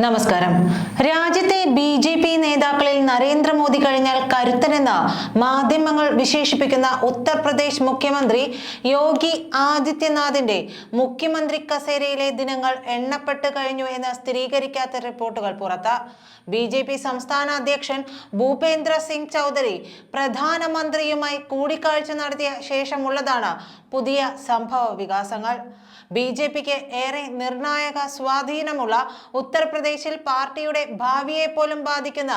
നമസ്കാരം. രാജ്യത്തെ B J P നേതാക്കളിൽ നരേന്ദ്രമോദി കഴിഞ്ഞാൽ കരുത്തനെന്ന് മാധ്യമങ്ങൾ വിശേഷിപ്പിക്കുന്ന ഉത്തർപ്രദേശ് മുഖ്യമന്ത്രി യോഗി ആദിത്യനാഥിന്റെ മുഖ്യമന്ത്രി കസേരയിലെ ദിനങ്ങൾ എണ്ണപ്പെട്ട് കഴിഞ്ഞു എന്ന് സ്ഥിരീകരിക്കാത്ത റിപ്പോർട്ടുകൾ പുറത്ത്. ബി ജെ പി സംസ്ഥാന അധ്യക്ഷൻ ഭൂപേന്ദ്ര സിംഗ് ചൗധരി പ്രധാനമന്ത്രിയുമായി കൂടിക്കാഴ്ച നടത്തിയ ശേഷമുള്ളതാണ് പുതിയ സംഭവ വികാസങ്ങൾ. ബി ജെ പിക്ക് ഏറെ നിർണായക സ്വാധീനമുള്ള ഉത്തർപ്രദേശിൽ പാർട്ടിയുടെ ഭാവിയെ പോലും ബാധിക്കുന്ന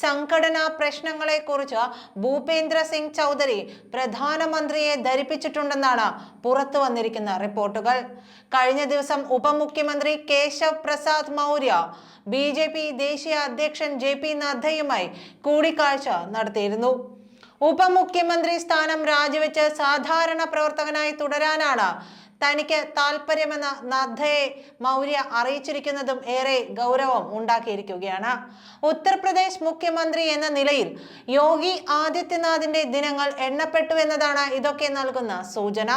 സംഘടനാ പ്രശ്നങ്ങളെക്കുറിച്ച് ഭൂപേന്ദ്ര സിംഗ് ചൗധരി പ്രധാനമന്ത്രിയെ ധരിപ്പിച്ചിട്ടുണ്ടെന്നാണ് പുറത്തു വന്നിരിക്കുന്ന റിപ്പോർട്ടുകൾ. കഴിഞ്ഞ ദിവസം ഉപമുഖ്യമന്ത്രി Keshav Prasad Maurya B J P ദേശീയ അധ്യക്ഷൻ ജെ പി നദ്ദയുമായി കൂടിക്കാഴ്ച നടത്തിയിരുന്നു. ഉപമുഖ്യമന്ത്രി സ്ഥാനം രാജിവെച്ച് സാധാരണ പ്രവർത്തകനായി തുടരാനാണ് തനിക്ക് താല്പര്യമെന്ന് നദ്ദയെ മൗര്യ അറിയിച്ചിരിക്കുന്നതും ഏറെ ഗൗരവം ഉണ്ടാക്കിയിരിക്കുകയാണ്. ഉത്തർപ്രദേശ് മുഖ്യമന്ത്രി എന്ന നിലയിൽ യോഗി ആദിത്യനാഥിന്റെ ദിനങ്ങൾ എണ്ണപ്പെട്ടു എന്നതാണ് ഇതൊക്കെ നൽകുന്ന സൂചന.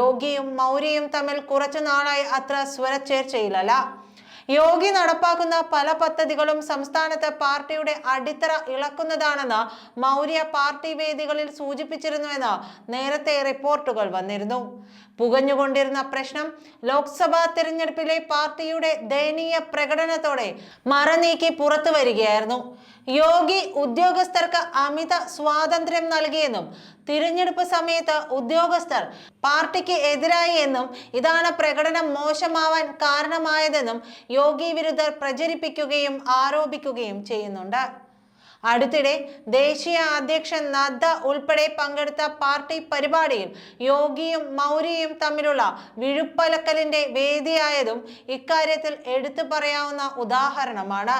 യോഗിയും മൗര്യയും തമ്മിൽ കുറച്ചു നാളായി അത്ര സ്വരച്ചേർച്ചയിലല്ല. യോഗി നടപ്പാക്കുന്ന പല പദ്ധതികളും സംസ്ഥാനത്ത് പാർട്ടിയുടെ അടിത്തറ ഇളക്കുന്നതാണെന്ന് മൗര്യ പാർട്ടി വേദികളിൽ സൂചിപ്പിച്ചിരുന്നുവെന്ന് നേരത്തെ റിപ്പോർട്ടുകൾ വന്നിരുന്നു. പുകഞ്ഞുകൊണ്ടിരുന്ന പ്രശ്നം ലോക്സഭാ തിരഞ്ഞെടുപ്പിലെ പാർട്ടിയുടെ ദയനീയ പ്രകടനത്തോടെ മറനീക്കി പുറത്തു വരികയായിരുന്നു. യോഗി ഉദ്യോഗസ്ഥർക്ക് അമിത സ്വാതന്ത്ര്യം നൽകിയെന്നും തിരഞ്ഞെടുപ്പ് സമയത്ത് ഉദ്യോഗസ്ഥർ പാർട്ടിക്ക് എതിരായി എന്നും ഇതാണ് പ്രകടനം മോശമാവാൻ കാരണമായതെന്നും യോഗി വിരുദ്ധർ പ്രചരിപ്പിക്കുകയും ആരോപിക്കുകയും ചെയ്യുന്നുണ്ട്. അടുത്തിടെ ദേശീയ അധ്യക്ഷൻ നദ്ദ ഉൾപ്പെടെ പങ്കെടുത്ത പാർട്ടി പരിപാടിയിൽ യോഗിയും മൗര്യയും തമ്മിലുള്ള വിഴുപ്പലക്കലിന്റെ വേദിയായതും ഇക്കാര്യത്തിൽ എടുത്തു പറയാവുന്ന ഉദാഹരണമാണ്.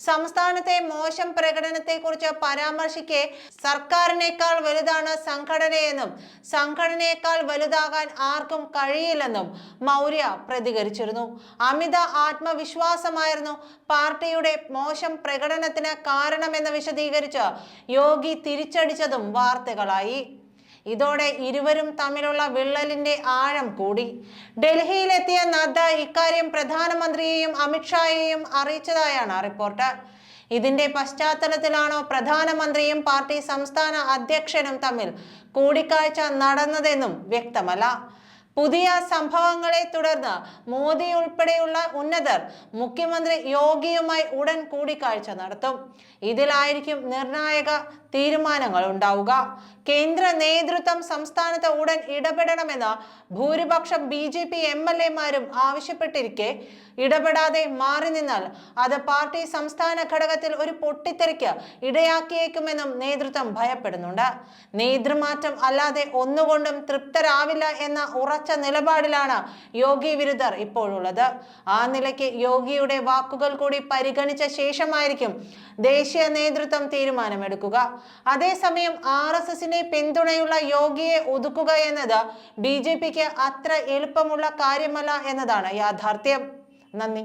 സംസ്ഥാനത്തെ മോശം പ്രകടനത്തെക്കുറിച്ച് പരാമർശിക്കെ സർക്കാരിനേക്കാൾ വലുതാണ് സംഘടനയെന്നും സംഘടനയേക്കാൾ വലുതാകാൻ ആർക്കും കഴിയില്ലെന്നും മൗര്യ പ്രതികരിച്ചിരുന്നു. അമിത ആത്മവിശ്വാസമായിരുന്നു പാർട്ടിയുടെ മോശം പ്രകടനത്തിന് കാരണമെന്ന് വിശദീകരിച്ച് യോഗി തിരിച്ചടിച്ചതും വാർത്തകളായി. ഇതോടെ ഇരുവരും തമ്മിലുള്ള വിള്ളലിന്റെ ആഴം കൂടി. ഡൽഹിയിലെത്തിയ നദ്ദ ഇക്കാര്യം പ്രധാനമന്ത്രിയെയും അമിത്ഷായെയും അറിയിച്ചതായാണ് റിപ്പോർട്ട്. ഇതിന്റെ പശ്ചാത്തലത്തിലാണോ പ്രധാനമന്ത്രിയും പാർട്ടി സംസ്ഥാന അധ്യക്ഷനും തമ്മിൽ കൂടിക്കാഴ്ച നടന്നതെന്നും വ്യക്തമല്ല. പുതിയ സംഭവങ്ങളെ തുടർന്ന് മോദി ഉൾപ്പെടെയുള്ള ഉന്നതർ മുഖ്യമന്ത്രി യോഗിയുമായി ഉടൻ കൂടിക്കാഴ്ച നടത്തും. ഇതിലായിരിക്കും നിർണായക തീരുമാനങ്ങൾ ഉണ്ടാവുക. കേന്ദ്ര നേതൃത്വം സംസ്ഥാനത്ത് ഉടൻ ഇടപെടണമെന്ന് ഭൂരിപക്ഷം B J P M L എമാരും ആവശ്യപ്പെട്ടിരിക്കെ. ഇടപെടാതെ മാറി നിന്നാൽ അത് പാർട്ടി സംസ്ഥാന ഘടകത്തിൽ ഒരു പൊട്ടിത്തെറിക്ക് ഇടയാക്കിയേക്കുമെന്നും നേതൃത്വം ഭയപ്പെടുന്നുണ്ട്. നേതൃമാറ്റം അല്ലാതെ ഒന്നുകൊണ്ടും തൃപ്തരാവില്ല എന്ന ഉറച്ച നിലപാടിലാണ് യോഗി വിരുദ്ധർ ഇപ്പോഴുള്ളത്. ആ നിലയ്ക്ക് യോഗിയുടെ വാക്കുകൾ കൂടി പരിഗണിച്ച ശേഷമായിരിക്കും ദേശീയ നേതൃത്വം തീരുമാനമെടുക്കുക. അതേസമയം ആർ എസ് എസിന്റെ പിന്തുണയുള്ള യോഗിയെ ഒതുക്കുക എന്നത് ബി ജെ പിക്ക് അത്ര എളുപ്പമുള്ള കാര്യമല്ല എന്നതാണ് യാഥാർത്ഥ്യം. നന്ദി.